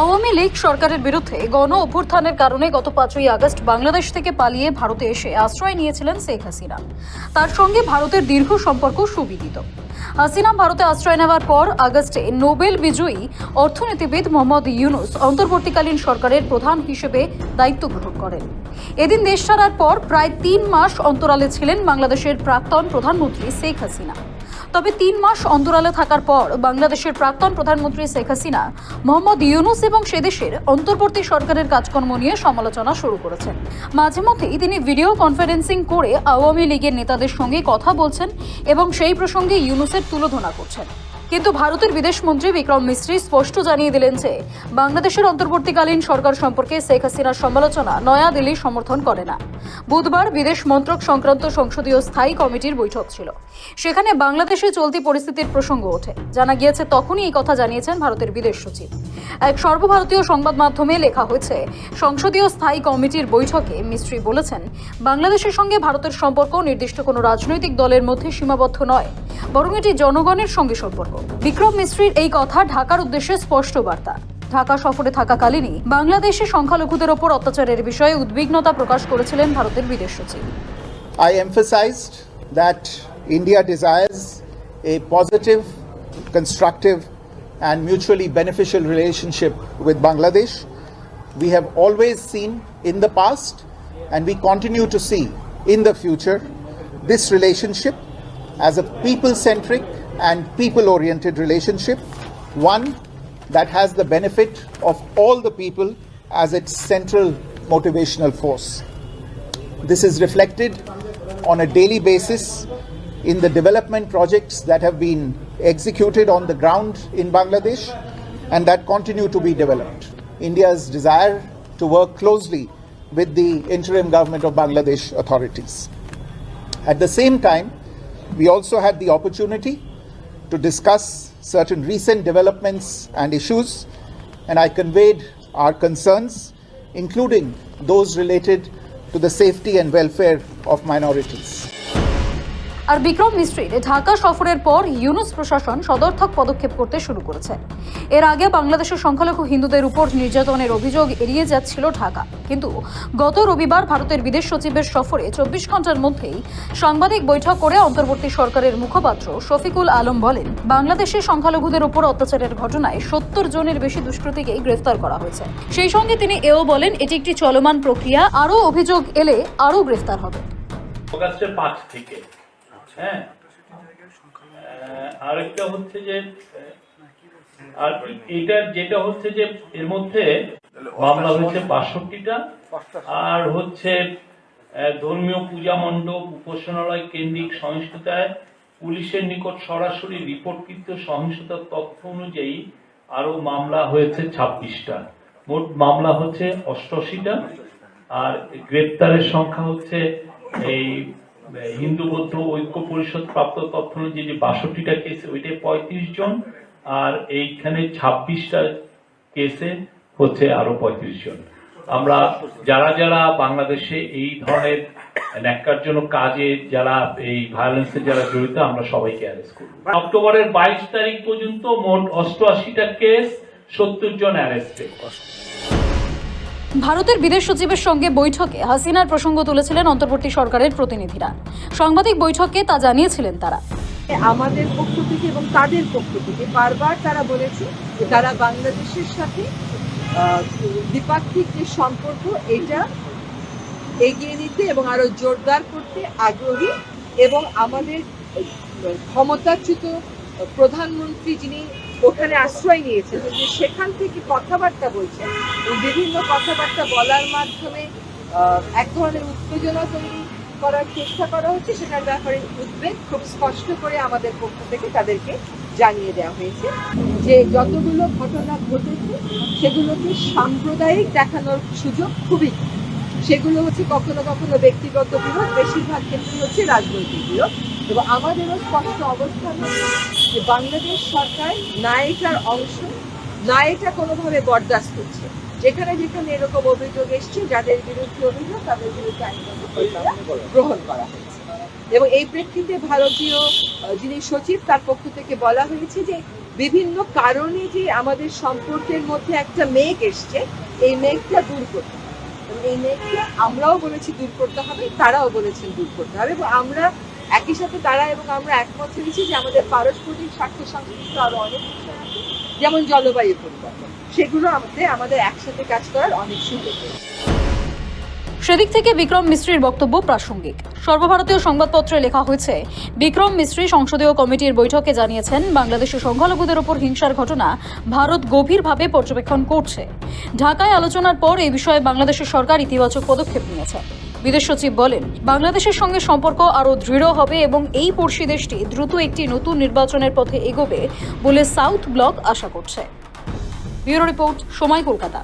আওয়ামী লীগ সরকারের বিরুদ্ধে গণ অভ্যুত্থানের কারণে গত পাঁচই আগস্ট বাংলাদেশ থেকে পালিয়ে ভারতে এসে আশ্রয় নিয়েছিলেন শেখ হাসিনা। তার সঙ্গে ভারতের দীর্ঘ সম্পর্ক সুবিদিত। হাসিনা ভারতে আশ্রয় নেওয়ার পর আগস্টে নোবেল বিজয়ী অর্থনীতিবিদ মোহাম্মদ ইউনুস অন্তর্বর্তীকালীন সরকারের প্রধান হিসেবে দায়িত্ব গ্রহণ করেন। এদিন দেশ ছাড়ার পর প্রায় তিন মাস অন্তরালে ছিলেন বাংলাদেশের প্রাক্তন প্রধানমন্ত্রী শেখ হাসিনা। তবে তিন মাস অন্তরালে থাকার পর বাংলাদেশের প্রাক্তন প্রধানমন্ত্রী শেখ হাসিনা, মোহাম্মদ ইউনুস এবং সেদেশের অন্তর্বর্তী সরকারের কাজকর্ম নিয়ে সমালোচনা শুরু করেছেন। মাঝে মধ্যেই তিনি ভিডিও কনফারেন্সিং করে আওয়ামী লীগের নেতাদের সঙ্গে কথা বলছেন এবং সেই প্রসঙ্গে ইউনুসের তুলোধনা করছেন। কিন্তু ভারতের বিদেশমন্ত্রী বিক্রম মিস্ত্রি স্পষ্ট জানিয়ে দিলেন যে বাংলাদেশের অন্তর্বর্তীকালীন সরকার সম্পর্কে শেখ হাসিনার সমালোচনা নয়াদিল্লি সমর্থন করে না। বুধবার বিদেশ মন্ত্রক সংক্রান্ত সংসদীয় স্থায়ী কমিটির বৈঠক ছিল। সেখানে বাংলাদেশে চলতি পরিস্থিতির প্রসঙ্গ ওঠে। জানা গিয়েছে, তখনই এই কথা জানিয়েছেন ভারতের বিদেশ সচিব। এক সর্বভারতীয় সংবাদ মাধ্যমে লেখা হয়েছে, সংসদীয় স্থায়ী কমিটির বৈঠকে মিস্ত্রি বলেছেন, বাংলাদেশের সঙ্গে ভারতের সম্পর্ক নির্দিষ্ট কোনো রাজনৈতিক দলের মধ্যে সীমাবদ্ধ নয়, বরং এটি জনগণের সঙ্গে সম্পর্ক। বিক্রম মিস্ত্রির এই কথা ঢাকার উদ্দেশ্যে স্পষ্ট বার্তা ঢাকা সফরে থাকাকালীনই বাংলাদেশে সংখ্যালঘুদের ওপর অত্যাচারের বিষয়ে উদ্বিগ্নতা প্রকাশ করেছিলেন ভারতের বিদেশ সচিব desires a positive, constructive, and mutually beneficial relationship with Bangladesh. We have always seen in the past, and we continue to see in the future, this relationship as a people centric and people oriented relationship, one that has the benefit of all the people as its central motivational force. This is reflected on a daily basis in the development projects that have been executed on the ground in Bangladesh and that continue to be developed. India's desire to work closely with the interim government of Bangladesh authorities. At the same time, we also had the opportunity to discuss certain recent developments and issues, and I conveyed our concerns, including those related to the safety and welfare of minorities. আর বিক্রম মিস্ত্রির ঢাকা সফরের পর ইউনুস প্রশাসন সদর্থক পদক্ষেপ করতে শুরু করেছে। এর আগে বাংলাদেশের সংখ্যালঘু হিন্দুদের উপর নির্যাতনের অভিযোগ এড়িয়ে যাচ্ছিল ঢাকা। কিন্তু গত রবিবার ভারতের বিদেশ সচিবের সফরে চব্বিশ ঘণ্টার মধ্যেই সাংবাদিক বৈঠক করে অন্তর্বর্তী সরকারের মুখপাত্র শফিকুল আলম বলেন, বাংলাদেশে সংখ্যালঘুদের উপর অত্যাচারের ঘটনায় সত্তর জনের বেশি দুষ্কৃতীকেই গ্রেফতার করা হয়েছে। সেই সঙ্গে তিনি এও বলেন, এটি একটি চলমান প্রক্রিয়া। আরও অভিযোগ এলে আরও গ্রেফতার হবে। থেকে হ্যাঁ। আহ, আরেকটা হচ্ছে যে আর এটার যেটা হচ্ছে যে এর মধ্যে মামলা হচ্ছে বাষট্টিটা। আর হচ্ছে ধর্মীয় পূজা মণ্ডপ উপাসনালয় কেন্দ্রিক সহিংসতায় পুলিশের নিকট সরাসরি রিপোর্টকৃত সহিংসতার তথ্য অনুযায়ী আরও মামলা হয়েছে ছাব্বিশটা। মোট মামলা হচ্ছে অষ্টআশিটা আর গ্রেপ্তারের সংখ্যা হচ্ছে এই হিন্দু বৌদ্ধ ঐক্য পরিষদ প্রাপ্ত তথ্য অনুযায়ী যে বাষট্টিটা কেস ওইটাই পঁয়ত্রিশ জন, আর এইখানে ছাব্বিশটা কেসে হচ্ছে আরও পঁয়ত্রিশ জন। আমরা যারা যারা বাংলাদেশে এই ধরনের ন্যাক্কারজনক কাজে যারা এই ভায়োলেন্সে যারা জড়িত, আমরা সবাইকে অ্যারেস্ট করব। অক্টোবরের বাইশ তারিখ পর্যন্ত মোট অষ্টআশিটা কেস সত্তর জন অ্যারেস্টেড ভারতের বিদেশ সচিবের সঙ্গে বৈঠকে হাসিনার প্রসঙ্গ তুলেছিলেন অন্তর্বর্তী সরকারের প্রতিনিধিরা। সাংবাদিক বৈঠকে তা জানিয়েছিলেন তারা। আমাদের পক্ষ থেকে এবং তাদের পক্ষ থেকে বারবার তারা বলেছে যে তারা বাংলাদেশের সাথে দ্বিপাক্ষিক যে সম্পর্ক, এটা এগিয়ে নিতে এবং আরও জোরদার করতে আগ্রহী এবং আমাদের ক্ষমতাচ্যুত প্রধানমন্ত্রী যিনি ওখানে আশ্রয় নিয়েছেন যে সেখান থেকে কথাবার্তা বলছেন এবং বিভিন্ন কথাবার্তা বলার মাধ্যমে এক ধরনের উত্তেজনা তৈরি করার চেষ্টা করা হচ্ছে সেটার ব্যাপারে উদ্বেগ খুব স্পষ্ট করে আমাদের পক্ষ থেকে তাদেরকে জানিয়ে দেওয়া হয়েছে যে যতগুলো ঘটনা ঘটেছে, সেগুলোকে সাম্প্রদায়িক দেখানোর সুযোগ খুবই। সেগুলো হচ্ছে কখনো কখনো ব্যক্তিগত বিরোধ, বেশিরভাগ ক্ষেত্রে হচ্ছে রাজনৈতিক বিরোধ। এবং আমাদেরও স্পষ্ট অবস্থান যে বাংলাদেশ সরকার না এটার অংশ না এটা কোনোভাবে বরদাস্ত করছে যেখানে যেখানে এরকম অভিযোগ এসছে, যাদের বিরুদ্ধে অভিযোগ, তাদের বিরুদ্ধে আইনগত গ্রহণ করা হয়েছে। এবং এই প্রেক্ষিতে ভারতীয় যিনি সচিব, তার পক্ষ থেকে বলা হয়েছে যে বিভিন্ন কারণে যে আমাদের সম্পর্কের মধ্যে একটা মেঘ এসছে, এই মেঘটা দূর করতে মেঘটা আমরাও বলেছি দূর করতে হবে, তারাও বলেছেন দূর করতে হবে এবং আমরা একই সাথে তারা এবং আমরা একমত হয়েছি যে আমাদের পারস্পরিক স্বার্থ সংশ্লিষ্ট আরও অনেক বিষয় আছে, যেমন জলবায়ু পরিবর্তন সেগুলো আমাদের আমাদের একসাথে কাজ করার অনেক সুযোগ রয়েছে। সেদিক থেকে বিক্রম মিস্ত্রির বক্তব্য প্রাসঙ্গিক। সর্বভারতীয় সংবাদপত্রে লেখা হয়েছে, বিক্রম মিস্ত্রি সংসদীয় কমিটির বৈঠকে জানিয়েছেন, বাংলাদেশের সংখ্যালঘুদের ওপর হিংসার ঘটনা ভারত গভীরভাবে পর্যবেক্ষণ করছে। ঢাকায় আলোচনার পর এই বিষয়ে বাংলাদেশের সরকার ইতিবাচক পদক্ষেপ নিয়েছে। বিদেশ সচিব বলেন, বাংলাদেশের সঙ্গে সম্পর্ক আরও দৃঢ় হবে এবং এই পড়শি দেশটি দ্রুত একটি নতুন নির্বাচনের পথে এগোবে বলে সাউথ ব্লক আশা করছে। ব্যুরো রিপোর্ট, সময় কলকাতা।